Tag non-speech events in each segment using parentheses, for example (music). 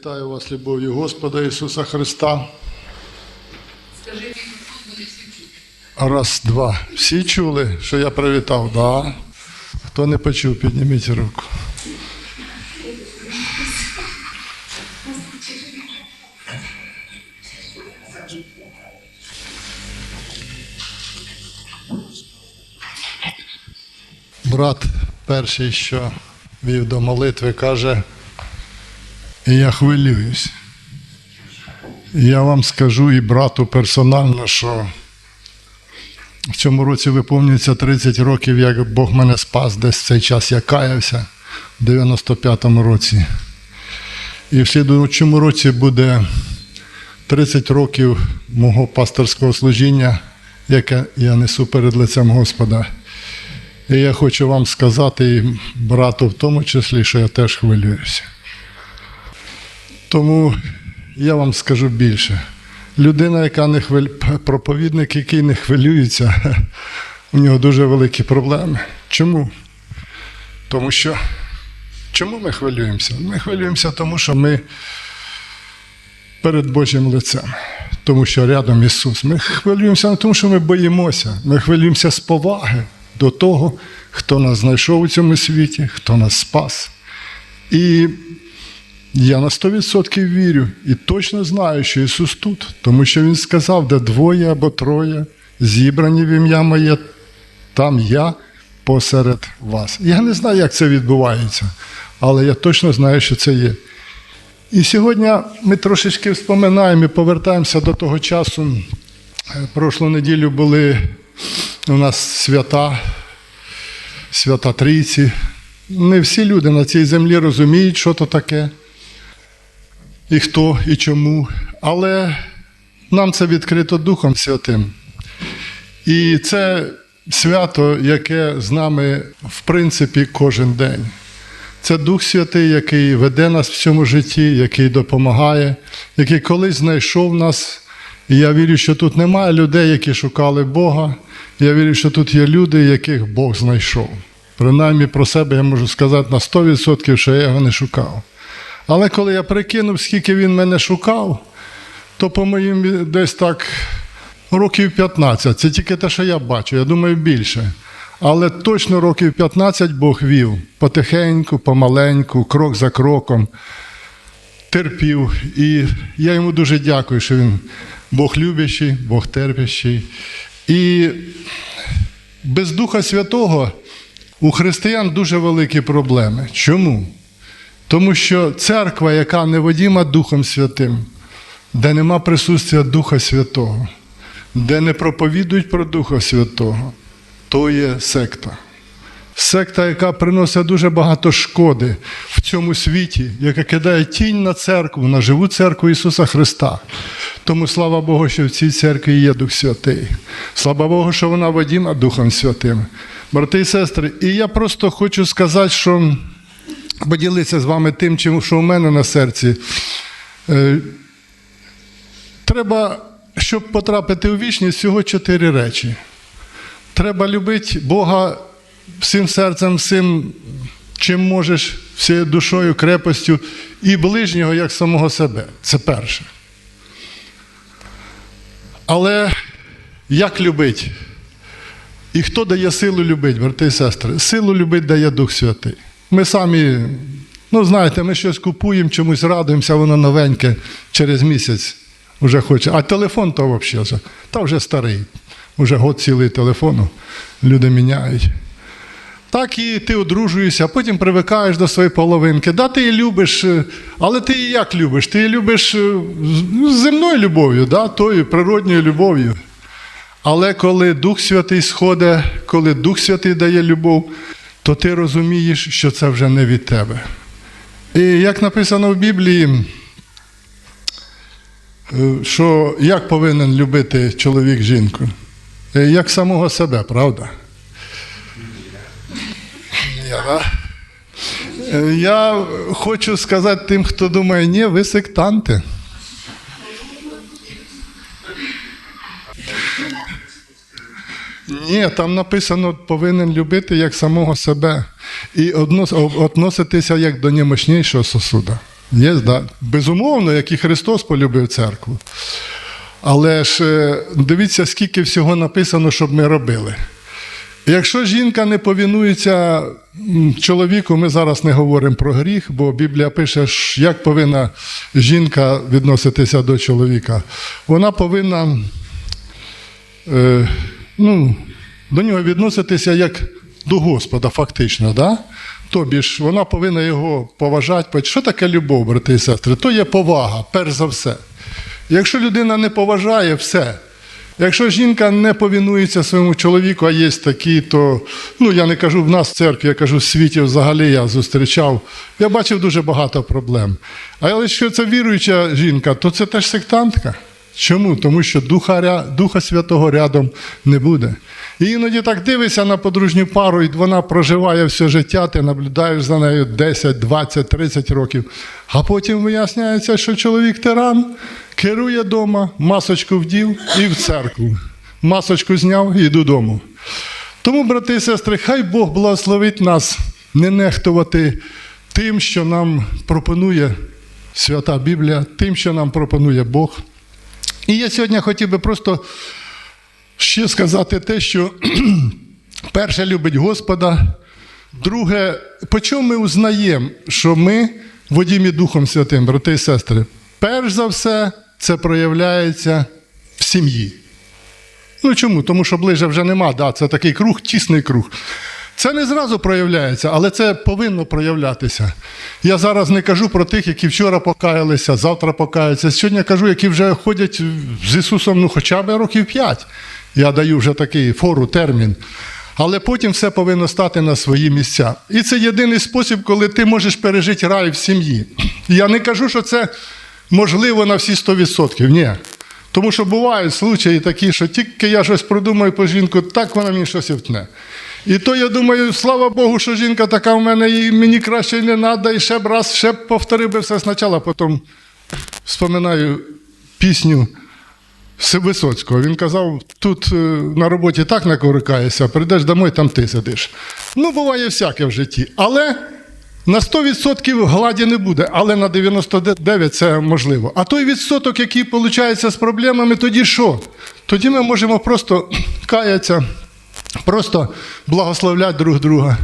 Вітаю вас любов'ю Господа Ісуса Христа. Скажи всі. Раз, два. Всі чули, що я привітав? Да. Хто не почув, підніміть руку. Брат перший, що вів до молитви, каже, і я хвилююсь. Я вам скажу і брату персонально, що в цьому році виповнюється 30 років, як Бог мене спас, десь в цей час я каявся в 95-му році. І в слідуючому році буде 30 років мого пасторського служіння, яке я несу перед лицем Господа. І я хочу вам сказати, і брату в тому числі, що я теж хвилююся. Тому я вам скажу більше. Людина, яка не хвиль... проповідник, який не хвилюється, (laughs) у нього дуже великі проблеми. Чому? Тому що чому ми хвилюємося? Ми хвилюємося, тому що ми перед Божим лицем, тому що рядом Ісус. Ми хвилюємося не тому, що ми боїмося. Ми хвилюємося з поваги до того, хто нас знайшов у цьому світі, хто нас спас. І я на 100% вірю і точно знаю, що Ісус тут, тому що Він сказав, де двоє або троє зібрані в ім'я моє, там я посеред вас. Я не знаю, як це відбувається, але я точно знаю, що це є. І сьогодні ми трошечки вспоминаємо і повертаємося до того часу. Прошлу неділю були у нас свята, свята Трійці. Не всі люди на цій землі розуміють, що то таке і хто, і чому. Але нам це відкрито Духом Святим. І це свято, яке з нами, в принципі, кожен день. Це Дух Святий, який веде нас в цьому житті, який допомагає, який колись знайшов нас. І я вірю, що тут немає людей, які шукали Бога. Я вірю, що тут є люди, яких Бог знайшов. Принаймні про себе я можу сказати на 100%, що я його не шукав. Але коли я прикинув, скільки він мене шукав, то по моїм десь так років 15. Це тільки те, що я бачу, я думаю, більше. Але точно років 15 Бог вів потихеньку, помаленьку, крок за кроком, терпів. І я йому дуже дякую, що він Бог любящий, Бог терпящий. І без Духа Святого у християн дуже великі проблеми. Чому? Тому що церква, яка неводіма Духом Святим, де нема присутствия Духа Святого, де не проповідують про Духа Святого, то є секта. Секта, яка приносить дуже багато шкоди в цьому світі, яка кидає тінь на церкву, на живу церкву Ісуса Христа. Тому слава Богу, що в цій церкві є Дух Святий. Слава Богу, що вона водіма Духом Святим. Брати і сестри, і я просто хочу сказати, що поділитися з вами тим, що у мене на серці. Е, Треба, щоб потрапити у вічність, всього чотири речі. Треба любити Бога всім серцем, всім, чим можеш, всією душою, крепостю, і ближнього як самого себе. Це перше. Але як любити? І хто дає силу любити, брати і сестри? Силу любити дає Дух Святий. Ми самі, ну знаєте, ми щось купуємо, чомусь радуємося, воно новеньке через місяць вже хоче. А телефон то взагалі та вже старий. Уже год цілий телефону люди міняють. Так і ти одружуєшся, а потім привикаєш до своєї половинки. Да, ти її любиш, е, але ти її як любиш? Ти її любиш е, земною любов'ю, да, тою природньою любов'ю. Але коли Дух Святий сходить, коли Дух Святий дає любов, то ти розумієш, що це вже не від тебе. І як написано в Біблії, е, що як повинен любити чоловік жінку? Е, Як самого себе, правда? Е, Я хочу сказати тим, хто думає, ні, ви сектанти. Ні, там написано, повинен любити як самого себе і относитися як до немощнішого сосуда. Є, да. Безумовно, як і Христос полюбив церкву. Але ж е, дивіться, скільки всього написано, щоб ми робили. Якщо жінка не повінується чоловіку, ми зараз не говоримо про гріх, бо Біблія пише, як повинна жінка відноситися до чоловіка. Вона повинна е, ну, до нього відноситися як до Господа, фактично. Да? Тобі ж вона повинна його поважати. Що таке любов, брати і сестри? То є повага, перш за все. Якщо людина не поважає, все. Якщо жінка не повінується своєму чоловіку, а є такі, то ну я не кажу в нас в церкві, я кажу в світі взагалі я зустрічав. Я бачив дуже багато проблем. Але якщо це віруюча жінка, то це теж сектантка. Чому? Тому що Духа, Духа Святого рядом не буде. І іноді так дивишся на подружню пару, і вона проживає все життя, ти наблюдаєш за нею 10, 20, 30 років. А потім виясняється, що чоловік тиран керує вдома, масочку вдів і в церкву. Масочку зняв і йду додому. Тому, брати і сестри, хай Бог благословить нас не нехтувати тим, що нам пропонує Свята Біблія, тим, що нам пропонує Бог. І я сьогодні хотів би просто ще сказати те, що (clears throat) перше любить Господа, друге, по чому ми узнаємо, що ми водімі Духом Святим, брати і сестри, перш за все, це проявляється в сім'ї. Ну чому? Тому що ближе вже нема, да, це такий круг, тісний круг. Це не зразу проявляється, але це повинно проявлятися. Я зараз не кажу про тих, які вчора покаялися, завтра покаються. Сьогодні кажу, які вже ходять з Ісусом ну, хоча б років п'ять. Я даю вже такий фору, термін. Але потім все повинно стати на свої місця. І це єдиний спосіб, коли ти можеш пережити рай в сім'ї. Я не кажу, що це можливо на всі 100%. Ні. Тому що бувають случаї такі, що тільки я щось продумаю по жінку, так вона мені щось втне. І то я думаю, слава Богу, що жінка така в мене, і мені краще не треба, і ще б раз, ще б повторив би все спочатку, потім вспоминаю пісню Висоцького. Він казав, тут е, на роботі так накорикаєшся, прийдеш домой, там ти сидиш. Ну, буває всяке в житті. Але на 100% гладі не буде, але на 99% це можливо. А той відсоток, який виходить з проблемами, тоді що? Тоді ми можемо просто каятися, просто благословляти друг друга.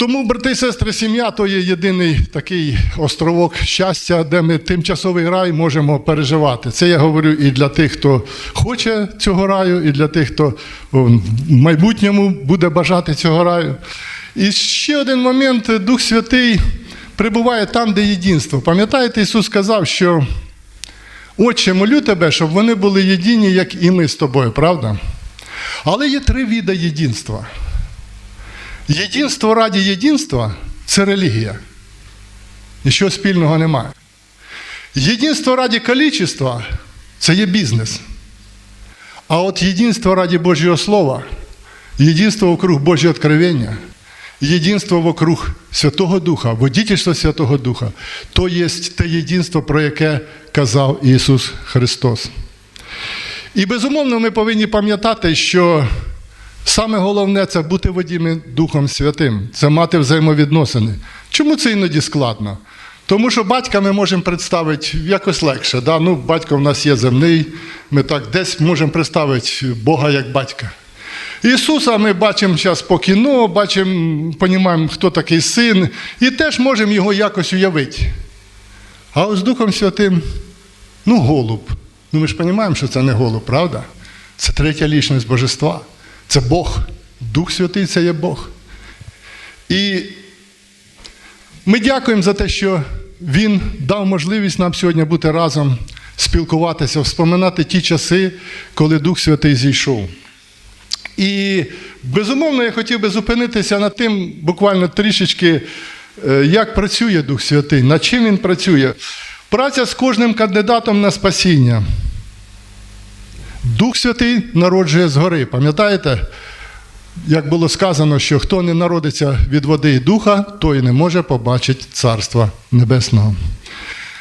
Тому, брати і сестри, сім'я то є єдиний такий островок щастя, де ми тимчасовий рай можемо переживати. Це я говорю і для тих, хто хоче цього раю, і для тих, хто в майбутньому буде бажати цього раю. І ще один момент: Дух Святий прибуває там, де єдинство. Пам'ятаєте, Ісус сказав, що Отче, молю тебе, щоб вони були єдині, як і ми з тобою, правда? Але є три види єдинства. Єдинство раді єдинства це релігія. Нічого спільного немає. Єдинство раді кількості це є бізнес. А от єдинство раді Божого Слова, єдинство вокруг Божого откровення, єдинство вокруг Святого Духа, водительство Святого Духа, то є те єдинство, про яке казав Ісус Христос. І безумовно, ми повинні пам'ятати, що саме головне це бути водіми Духом Святим, це мати взаємовідносини. Чому це іноді складно? Тому що батька ми можемо представити якось легше. Да? Ну, батько в нас є земний, ми так десь можемо представити Бога як батька. Ісуса ми бачимо зараз по кіно, бачимо, розуміємо, хто такий син, і теж можемо його якось уявити. А з Духом Святим, ну, голуб. Ну ми ж розуміємо, що це не голуб, правда? Це третя лічність Божества. Це Бог. Дух Святий це є Бог. І ми дякуємо за те, що Він дав можливість нам сьогодні бути разом, спілкуватися, вспоминати ті часи, коли Дух Святий зійшов. І безумовно, я хотів би зупинитися над тим, буквально трішечки, е, як працює Дух Святий, над чим він працює. Праця з кожним кандидатом на спасіння. Дух Святий народжує згори. Пам'ятаєте, як було сказано, що хто не народиться від води і духа, той не може побачити Царства Небесного.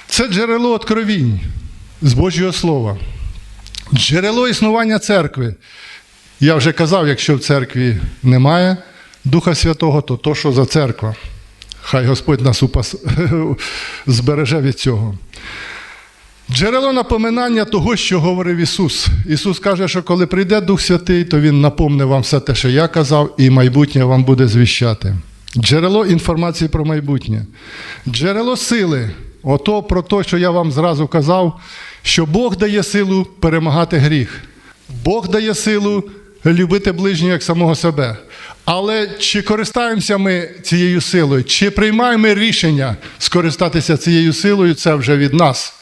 Це джерело откровінь з Божого Слова. Джерело існування церкви. Я вже казав, якщо в церкві немає Духа Святого, то то, що за церква? Хай Господь нас упас... (laughs) збереже від цього. Джерело напоминання того, що говорив Ісус. Ісус каже, що коли прийде Дух Святий, то Він напомне вам все те, що я казав, і майбутнє вам буде звіщати. Джерело інформації про майбутнє. Джерело сили. Ото про те, що я вам зразу казав, що Бог дає силу перемагати гріх. Бог дає силу любити ближнього як самого себе. Але чи користаємося ми цією силою, чи приймаємо рішення скористатися цією силою, це вже від нас.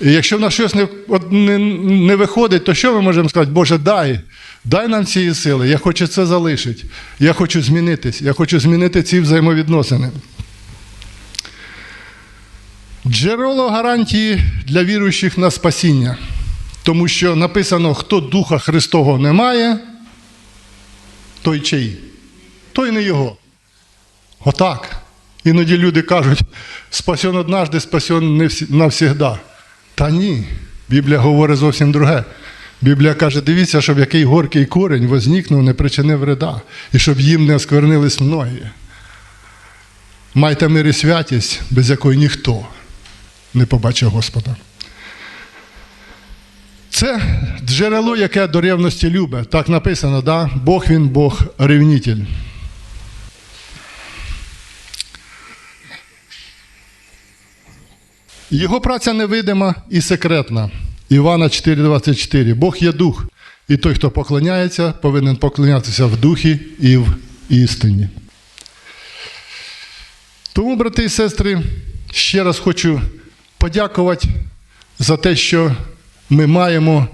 І якщо в нас щось не, не, не виходить, то що ми можемо сказати? Боже, дай, дай нам цієї сили, я хочу це залишити, я хочу змінитись, я хочу змінити ці взаємовідносини. Джерело гарантії для віруючих на спасіння. Тому що написано, хто Духа Христового не має, той чий? Той не його. Отак. Іноді люди кажуть, спасен однажды, спасен навсігда. Та ні. Біблія говорить зовсім друге. Біблія каже, дивіться, щоб який горький корень возникнув, не причинив вреда, і щоб їм не осквернились многі. Майте мир і святість, без якої ніхто не побачив Господа. Це джерело, яке до ревності любить. Так написано, да? Бог він Бог ревнитель. Його праця невидима і секретна. Івана 4,24. Бог є дух, і той, хто поклоняється, повинен поклонятися в духі і в істині. Тому, брати і сестри, ще раз хочу подякувати за те, що ми маємо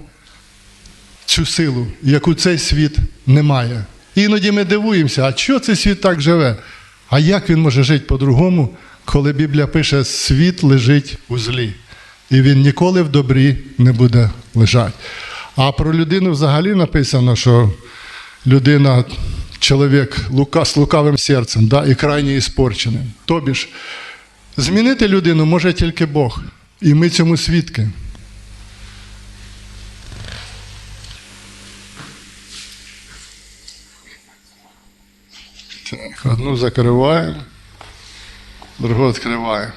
цю силу, яку цей світ не має. Іноді ми дивуємося, а чого цей світ так живе? А як він може жити по-другому, коли Біблія пише, світ лежить у злі, і він ніколи в добрі не буде лежати. А про людину взагалі написано, що людина, чоловік лука, з лукавим серцем да, і крайне іспорченим. Тобі ж, змінити людину може тільки Бог. І ми цьому свідки. Так, одну закриваємо, другу відкриваємо.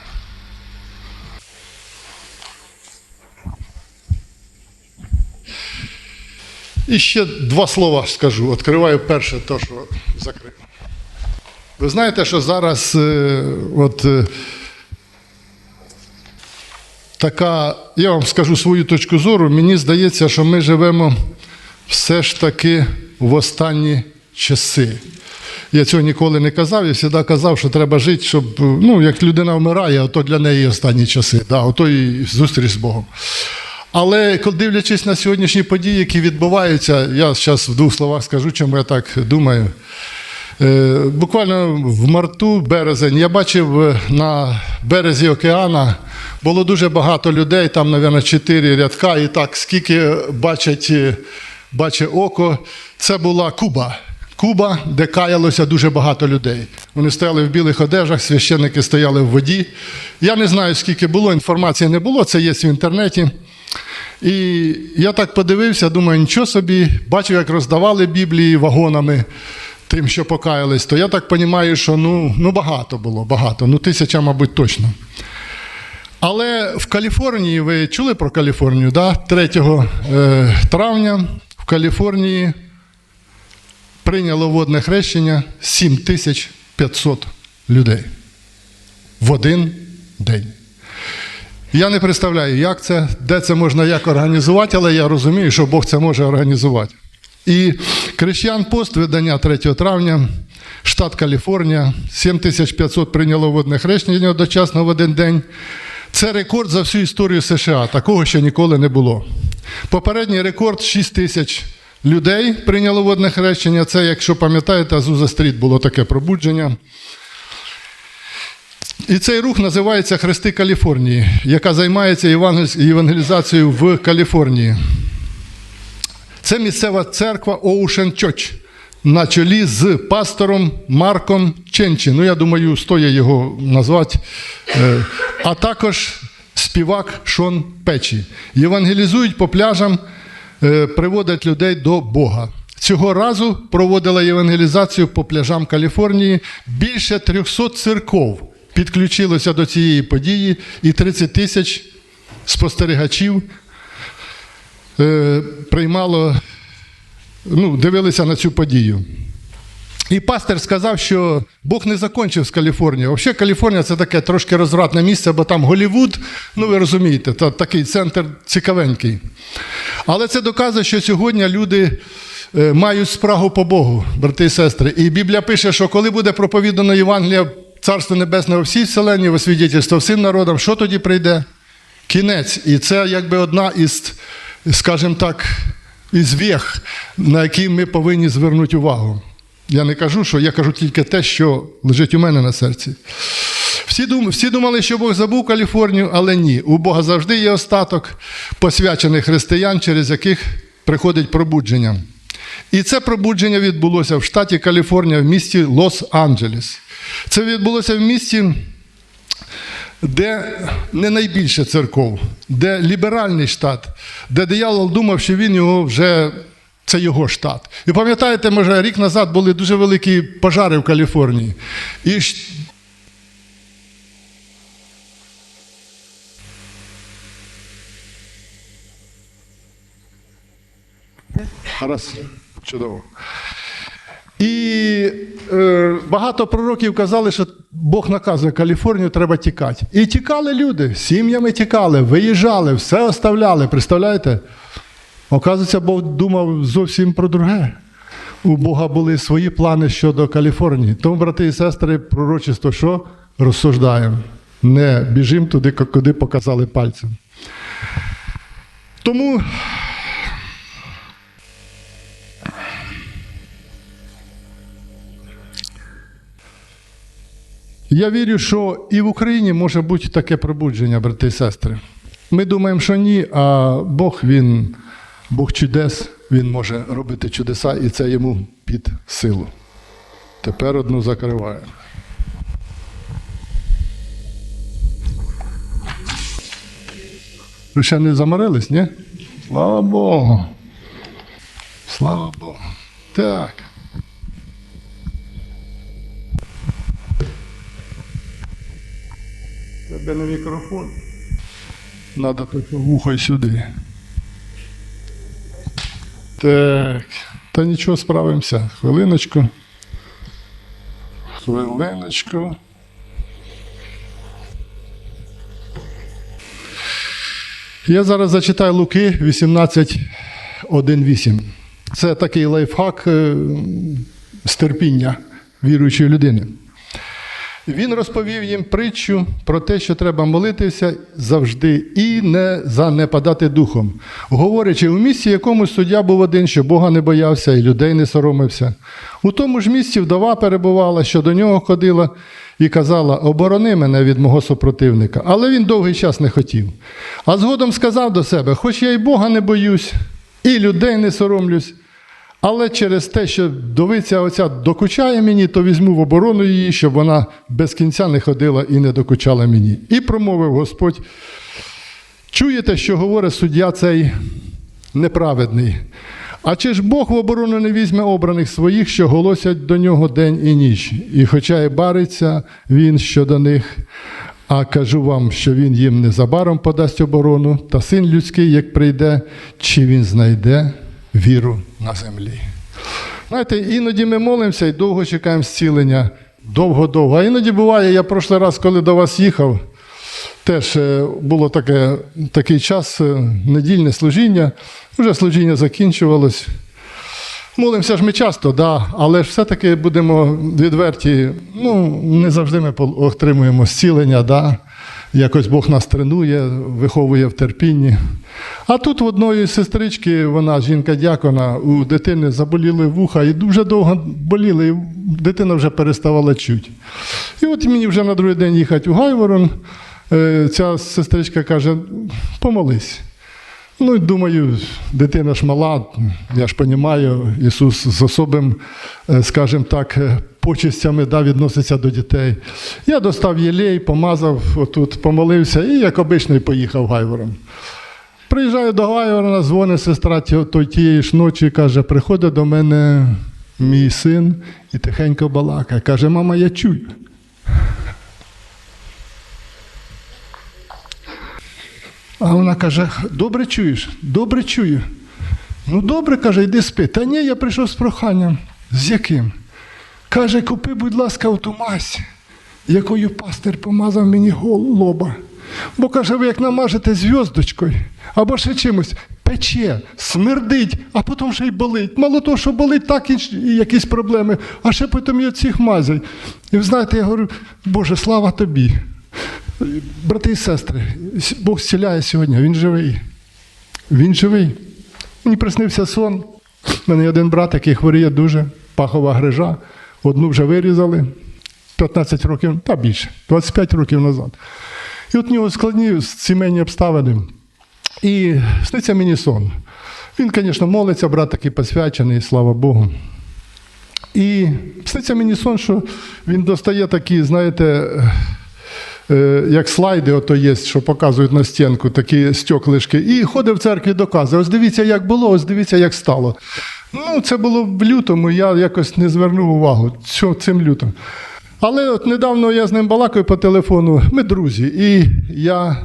І ще два слова скажу. Відкриваю перше, то, що закрив. Ви знаєте, що зараз е, от, е, така, я вам скажу свою точку зору, мені здається, що ми живемо все ж таки в останні часи. Я цього ніколи не казав, я завжди казав, що треба жити, щоб, ну, як людина вмирає, то для неї останні часи, да, ото і зустріч з Богом. Але дивлячись на сьогоднішні події, які відбуваються, я зараз в двох словах скажу, чому я так думаю. Е, Буквально в марту, березень, я бачив е, на березі океана було дуже багато людей, там, мабуть, чотири рядка, і так, скільки бачить, е, бачить око, це була Куба. Куба, де каялося дуже багато людей. Вони стояли в білих одежах, священники стояли в воді. Я не знаю, скільки було, інформації не було, це є в інтернеті. І я так подивився, думаю, нічого собі, бачив, як роздавали Біблії вагонами тим, що покаялись, то я так розумію, що ну, ну багато було, багато, ну тисяча, мабуть, точно. Але в Каліфорнії, ви чули про Каліфорнію, да? 3 е, травня в Каліфорнії прийняло водне хрещення 7500 людей в один день. Я не представляю, як це, де це можна як організувати, але я розумію, що Бог це може організувати. І Крещан Пост, видання 3 травня, штат Каліфорнія, 7500 прийняло водне хрещення одночасно в один день. Це рекорд за всю історію США. Такого ще ніколи не було. Попередній рекорд 6 тисяч людей прийняло водне хрещення. Це, якщо пам'ятаєте, Азуза Стріт було таке пробудження. І цей рух називається Хрести Каліфорнії, яка займається євангелізацією в Каліфорнії. Це місцева церква Ocean Church на чолі з пастором Марком Ченчі. Ну, я думаю, стоїть його назвати. Е, А також співак Шон Печі. Євангелізують по пляжам, приводять людей до Бога. цього разу проводила євангелізацію по пляжам Каліфорнії. Більше 300 церков підключилося до цієї події, і 30 тисяч спостерігачів е, приймало, ну, дивилися на цю подію. І пастор сказав, що Бог не закончив з Каліфорнією. Взагалі, Каліфорнія це таке трошки розвратне місце, бо там Голівуд, ну ви розумієте, та, такий центр цікавенький. Але це доказує, що сьогодні люди е, мають спрагу по Богу, брати і сестри. І Біблія пише, що коли буде проповідано Євангелія Царство Небесне у всій вселенні, во свідетельство всім народам, що тоді прийде? Кінець. І це якби одна із, скажімо так, із вех, на які ми повинні звернути увагу. Я не кажу, що я кажу тільки те, що лежить у мене на серці. Всі, дум, всі думали, що Бог забув Каліфорнію, але ні. У Бога завжди є остаток посвячених християн, через яких приходить пробудження. І це пробудження відбулося в штаті Каліфорнія, в місті Лос-Анджелес. Це відбулося в місті, де не найбільше церков, де ліберальний штат, де диявол думав, що він його вже це його штат. І пам'ятаєте, може, рік назад були дуже великі пожари в Каліфорнії. І Гаразд, чудово. І е, багато пророків казали, що Бог наказує Каліфорнію, треба тікати. І тікали люди, сім'ями тікали, виїжджали, все оставляли. Представляєте? Оказується, Бог думав зовсім про друге. У Бога були свої плани щодо Каліфорнії. Тому, брати і сестри, пророчество що? Розсуждаємо. Не біжимо туди, куди показали пальцем. Тому Я вірю, що і в Україні може бути таке пробудження, брати і сестри. Ми думаємо, що ні, а Бог він, Бог чудес, він може робити чудеса, і це йому під силу. Тепер одну закриваємо. Ви ще не заморились, ні? Слава Богу. Слава Богу. Так. Тебе на мікрофон. Надо таке вухо сюди. Так. Та нічого справимося. Хвилиночку. Хвилиночку. Я зараз зачитаю Луки 18.1.8. Це такий лайфхак е, з терпіння віруючої людини. Він розповів їм притчу про те, що треба молитися завжди і не занепадати духом, говорячи, у місці якомусь суддя був один, що Бога не боявся і людей не соромився. У тому ж місці вдова перебувала, що до нього ходила і казала: Оборони мене від мого супротивника. Але він довгий час не хотів. А згодом сказав до себе: Хоч я й Бога не боюсь, і людей не соромлюсь. Але через те, що довиця оця докучає мені, то візьму в оборону її, щоб вона без кінця не ходила і не докучала мені. І промовив Господь: чуєте, що говорить суддя цей неправедний? А чи ж Бог в оборону не візьме обраних своїх, що голосять до нього день і ніч? І хоча й бариться він щодо них, а кажу вам, що він їм незабаром подасть оборону, та син людський, як прийде, чи він знайде віру на землі. Знаєте, іноді ми молимося і довго чекаємо зцілення. Довго-довго. А іноді буває, я прошлий раз, коли до вас їхав, теж е, було таке, такий час, е, недільне служіння, вже служіння закінчувалось. Молимося ж ми часто, да, але ж все-таки будемо відверті, ну, не завжди ми отримуємо зцілення, да. Якось Бог нас тренує, виховує в терпінні. А тут в одної сестрички, вона жінка дякона, у дитини заболіли вуха і дуже довго боліли, і дитина вже переставала чути. І от мені вже на другий день їхати у Гайворон, е, ця сестричка каже: помолись. Ну, думаю, дитина ж мала, я ж розумію, Ісус з особим, е, скажімо так, е, почестями да, відноситься до дітей. Я достав єлей, помазав отут, помолився і, як обично, поїхав гайвором. приїжджаю до Гайворона, дзвонить сестра тієї ж ночі каже, приходить до мене мій син і тихенько балакає. Каже, мама, я чую. А вона каже: добре чуєш, добре чую. Ну, добре, каже, йди спи. Та ні, я прийшов з проханням. З яким? Каже, купи, будь ласка, оту мазь, якою пастир помазав мені лоба. Бо каже, ви як намажете зв'яздочкою або ще чимось, пече, смердить, а потім ще й болить. Мало того, що болить, так і якісь проблеми, а ще потім і оцих мазей. І ви знаєте, я говорю, Боже, слава тобі. Брати і сестри, Бог зціляє сьогодні, Він живий. Він живий. Мені приснився сон. У мене є один брат, який хворіє дуже, пахова грижа. Одну вже вирізали 15 років, та більше, 25 років назад. І от в нього складні сімейні обставини. І сниться мені сон. Він, звісно, молиться, брат такий посвячений, слава Богу. І сниться мені сон, що він достає такі, знаєте, як слайди, ото є, що показують на стінку, такі стеклишки, і ходить в церкві доказує, ось дивіться, як було, ось дивіться, як стало. Ну, це було в лютому, я якось не звернув увагу цим лютом. Але от недавно я з ним балакаю по телефону, ми друзі, і я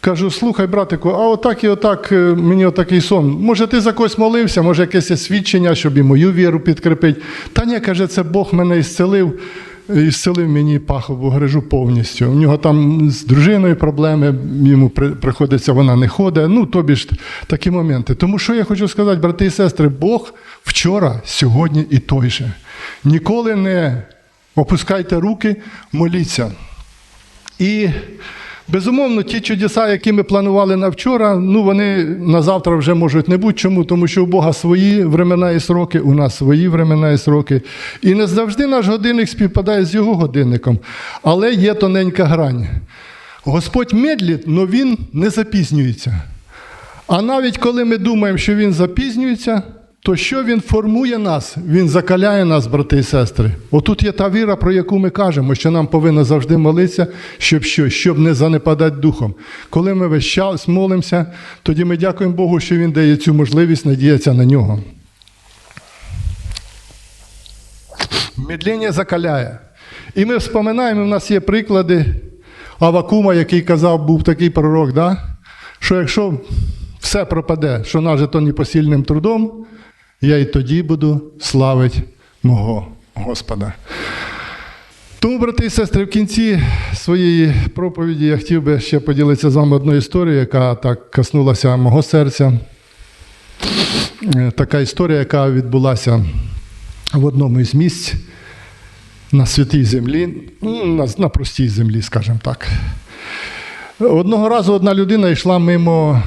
кажу: слухай, братику, а отак і отак е, мені отакий сон. Може, ти за когось молився, може, якесь свідчення, щоб і мою віру підкріпити. Та ні, каже, це Бог мене ісцелив. І зцілив мені пахову грижу повністю. У нього там з дружиною проблеми, йому при- приходиться, вона не ходить. Ну, тобі ж такі моменти. Тому що я хочу сказати, брати і сестри, Бог вчора, сьогодні і той же. Ніколи не опускайте руки, моліться. І безумовно, ті чудеса, які ми планували на вчора, ну вони на завтра вже можуть не бути. Чому? Тому що у Бога свої времена і сроки, у нас свої времена і сроки. І не завжди наш годинник співпадає з його годинником. Але є тоненька грань. Господь медлить, але він не запізнюється. А навіть коли ми думаємо, що він запізнюється, то що він формує нас? Він закаляє нас, брати і сестри. Отут є та віра, про яку ми кажемо, що нам повинно завжди молитися, щоб що? Щоб не занепадати духом. Коли ми весь час молимося, тоді ми дякуємо Богу, що Він дає цю можливість надіятися на нього. Медлення закаляє. І ми вспоминаємо, у нас є приклади Авакума, який казав, був такий пророк, да? що якщо все пропаде, що нажито непосильним трудом, я і тоді буду славити мого Господа. Тому, брати і сестри, в кінці своєї проповіді я хотів би ще поділитися з вами одною історією, яка так коснулася мого серця. Е, Така історія, яка відбулася в одному із місць на святій землі, ну, на, на простій землі, скажімо так. Одного разу одна людина йшла мимо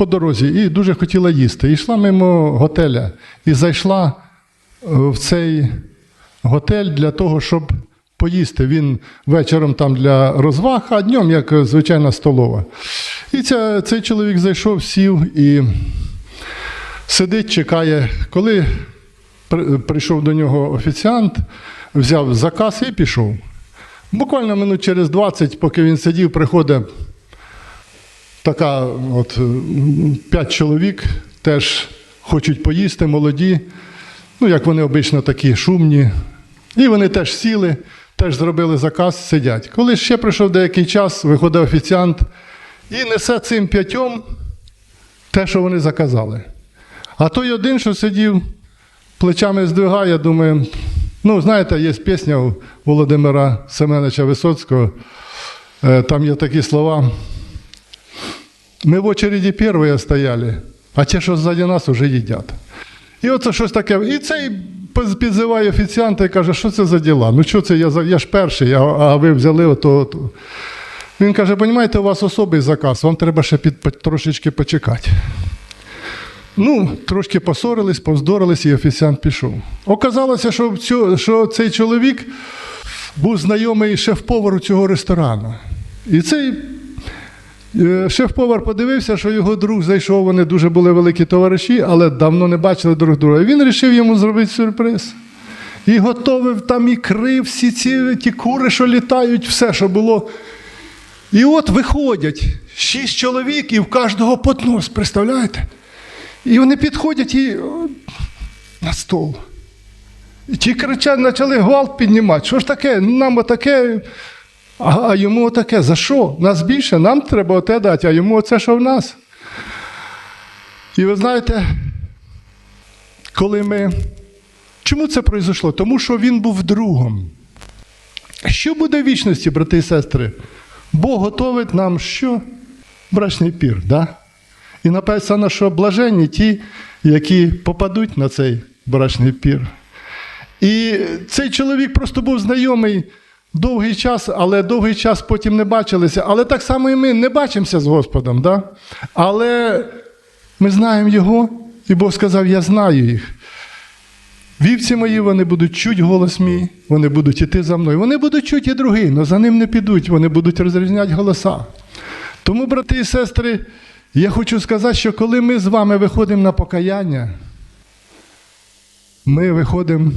по дорозі і дуже хотіла їсти. І йшла мимо готеля і зайшла е, в цей готель для того, щоб поїсти. Він вечором там для розваг, а днем як е, звичайна столова. І ця, цей чоловік зайшов, сів і сидить, чекає. Коли прийшов до нього офіціант, взяв заказ і пішов. Буквально минут через 20, поки він сидів, приходить така от п'ять чоловік, теж хочуть поїсти, молоді. Ну, як вони обично такі шумні. І вони теж сіли, теж зробили заказ, сидять. Коли ще пройшов деякий час, виходить офіціант і несе цим п'ятьом те, що вони заказали. А той один, що сидів, плечами здвигає, думає, ну, знаєте, є пісня у Володимира Семеновича Висоцького, е, там є такі слова. Ми в очереді перші стояли, а ті, що ззаді нас, вже їдять. І оце щось таке. І цей підзиває офіціанта і каже, що це за діла? Ну що це, я, я ж перший, а, ви взяли ото. ото. Він каже, розумієте, у вас особий заказ, вам треба ще під, трошечки почекати. Ну, трошки посорились, повздорились, і офіціант пішов. Оказалося, що, цю, що цей чоловік був знайомий шеф-повару цього ресторану. І цей шеф-повар подивився, що його друг зайшов, вони дуже були великі товариші, але давно не бачили друг друга. Він вирішив йому зробити сюрприз. І готовив там ікри, всі ці ті кури, що літають, все, що було. І от виходять шість чоловік, і в кожного поднос, представляєте? І вони підходять і на стол. І ті кричать, почали гвалт піднімати. Що ж таке? Нам отаке, а, йому отаке. За що? Нас більше, нам треба оте дати, а йому оце, що в нас. І ви знаєте, коли ми. Чому це пройшло? Тому що він був другом. Що буде в вічності, брати і сестри? Бог готовить нам що? Брачний пір. Да? І написано, що блаженні ті, які попадуть на цей брачний пір. І цей чоловік просто був знайомий довгий час, але довгий час потім не бачилися. Але так само і ми не бачимося з Господом. Да? Але ми знаємо Його, і Бог сказав: Я знаю їх. Вівці мої, вони будуть чуть голос мій, вони будуть іти за мною. Вони будуть чуть і другий, але за ним не підуть, вони будуть розрізняти голоса. Тому, брати і сестри, я хочу сказати, що коли ми з вами виходимо на покаяння, ми виходимо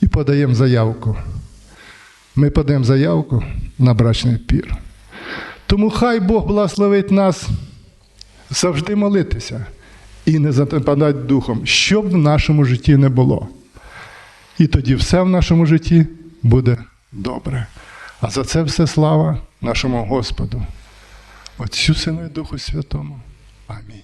і подаємо заявку. Ми подаємо заявку на брачний пір. Тому хай Бог благословить нас завжди молитися і не западати духом, що б в нашому житті не було. І тоді все в нашому житті буде добре. А за це все слава нашому Господу, Отцю Сину і Духу Святому. Амінь.